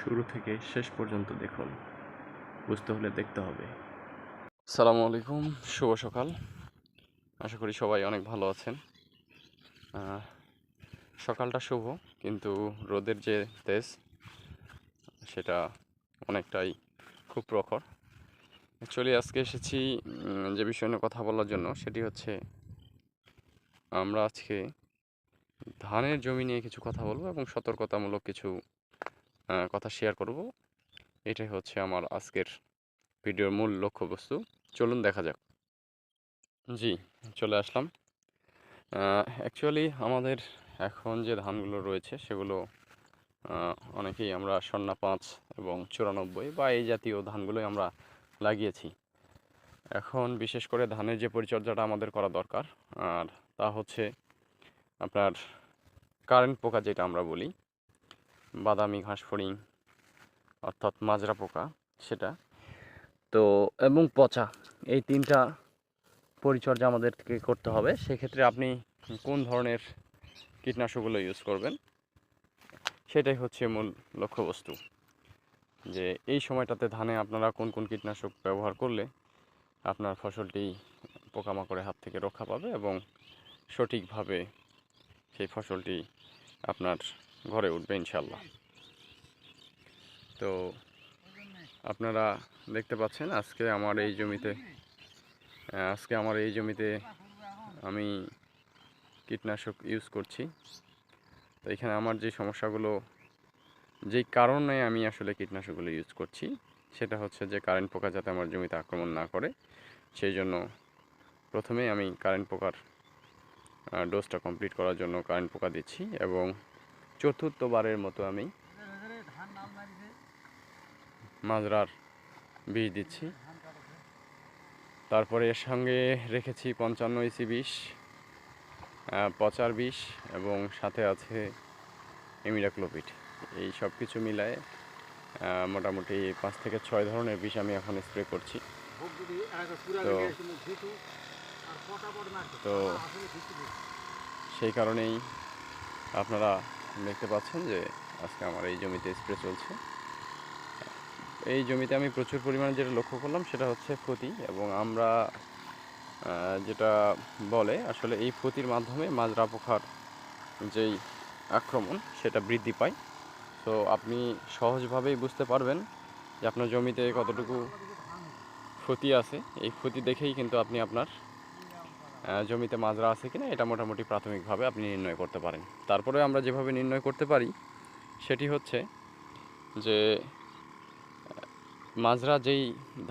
শুরু থেকে শেষ পর্যন্ত দেখুন। বুঝতে হলে দেখতে হবে। সালামু আলাইকুম, শুভ সকাল। আশা করি সবাই অনেক ভালো আছেন। সকালটা শুভ, কিন্তু রোদের যে তেজ, সেটা অনেকটাই খুব প্রখর। অ্যাকচুয়ালি আজকে এসেছি যে বিষয় নিয়ে কথা বলার জন্য, সেটি হচ্ছে আমরা আজকে ধানের জমি নিয়ে কিছু কথা বলব এবং সতর্কতামূলক কিছু কথা শেয়ার করব। এটাই হচ্ছে আমার আজকের ভিডিওর মূল লক্ষ্যবস্তু। চলুন দেখা যাক। জি, চলে আসলাম। অ্যাকচুয়ালি আমাদের এখন যে ধানগুলো রয়েছে সেগুলো অনেকেই আমরা স্বর্ণা পাঁচ এবং চুরানব্বই বা এই জাতীয় ধানগুলোই আমরা লাগিয়েছি। এখন বিশেষ করে ধানের যে পরিচর্যাটা আমাদের করা দরকার, আর তা হচ্ছে আপনার কারেন্ট পোকা যেটা আমরা বলি বাদামি ঘাস ফড়িং অর্থাৎ মাজরা পোকা, সেটা। তো, এবং পচা, এই তিনটা পরিচর্যা আমাদেরকে করতে হবে। সেক্ষেত্রে আপনি কোন ধরনের কীটনাশকগুলো ইউজ করবেন, সেটাই হচ্ছে মূল লক্ষ্যবস্তু। যে, এই সময়টাতে ধানে আপনারা কোন কোন কীটনাশক ব্যবহার করলে আপনার ফসলটি পোকামাকড়ের হাত থেকে রক্ষা পাবে এবং সঠিকভাবে সেই ফসলটি আপনার ঘরে উঠবে ইনশাল্লাহ তো আপনারা দেখতে পাচ্ছেন আজকে আমার এই জমিতে, আজকে আমার এই জমিতে আমি কীটনাশক ইউজ করছি। তো এখানে আমার যে সমস্যাগুলো, যেই কারণে আমি আসলে কীটনাশকগুলো ইউজ করছি, সেটা হচ্ছে যে কারেন্ট পোকা যাতে আমার জমিতে আক্রমণ না করে, সেই জন্য প্রথমেই আমি কারেন্ট পোকার ডোজটা কমপ্লিট করার জন্য কারেন্ট পোকা দিচ্ছি এবং চতুর্থবারের মতো আমি মাজরার বীজ দিচ্ছি। তারপরে এর সঙ্গে রেখেছি পঞ্চান্ন ইসি বিষ পচার বিষ এবং সাথে আছে ইমিডাক্লোপিড এই সব কিছু মিলায়ে মোটামুটি পাঁচ থেকে ছয় ধরনের বিষ আমি এখন স্প্রে করছি। তো তো সেই কারণেই আপনারা দেখতে পাচ্ছেন যে আজকে আমার এই জমিতে স্প্রে চলছে। এই জমিতে আমি প্রচুর পরিমাণে যেটা লক্ষ্য করলাম সেটা হচ্ছে ফতি এবং আমরা যেটা বলে আসলে এই ফতির মাধ্যমে মাজরা পোখার যেই আক্রমণ সেটা বৃদ্ধি পায়। তো আপনি সহজভাবেই বুঝতে পারবেন যে আপনার জমিতে কতটুকু ক্ষতি আছে। এই ক্ষতি দেখেই কিন্তু আপনি আপনার জমিতে মাজরা আছে কিনা, এটা মোটামুটি প্রাথমিকভাবে আপনি নির্ণয় করতে পারেন। তারপরে আমরা যেভাবে নির্ণয় করতে পারি, সেটি হচ্ছে যে মাজরা যেই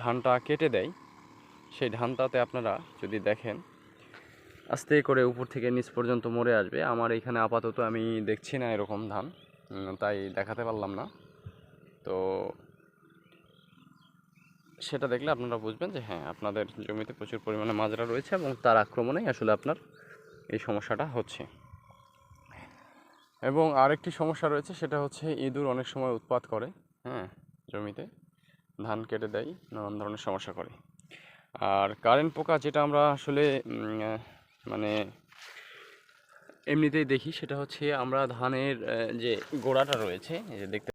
ধানটা কেটে দেয়, সেই ধানটাতে আপনারা যদি দেখেন, আস্তে করে উপর থেকে নিচ পর্যন্ত মরে আসবে। আমার এখানে আপাতত আমি দেখছি না এরকম ধান তাই দেখাতে পারলাম না। তো সেটা দেখলে আপনারা বুঝবেন যে হ্যাঁ আপনাদের জমিতে প্রচুর পরিমাণে মাজরা রয়েছে এবং তার আক্রমণেই আসলে আপনার এই সমস্যাটা হচ্ছে। এবং আরেকটি সমস্যা রয়েছে, সেটা হচ্ছে ইঁদুর অনেক সময় উৎপাত করে হ্যাঁ জমিতে। ধান কেটে দেয়, নানান ধরনের সমস্যা করে। আর কারেন্ট পোকা যেটা আমরা আসলে মানে এমনিতেই দেখি, সেটা হচ্ছে আমরা ধানের যে গোড়াটা রয়েছে দেখতে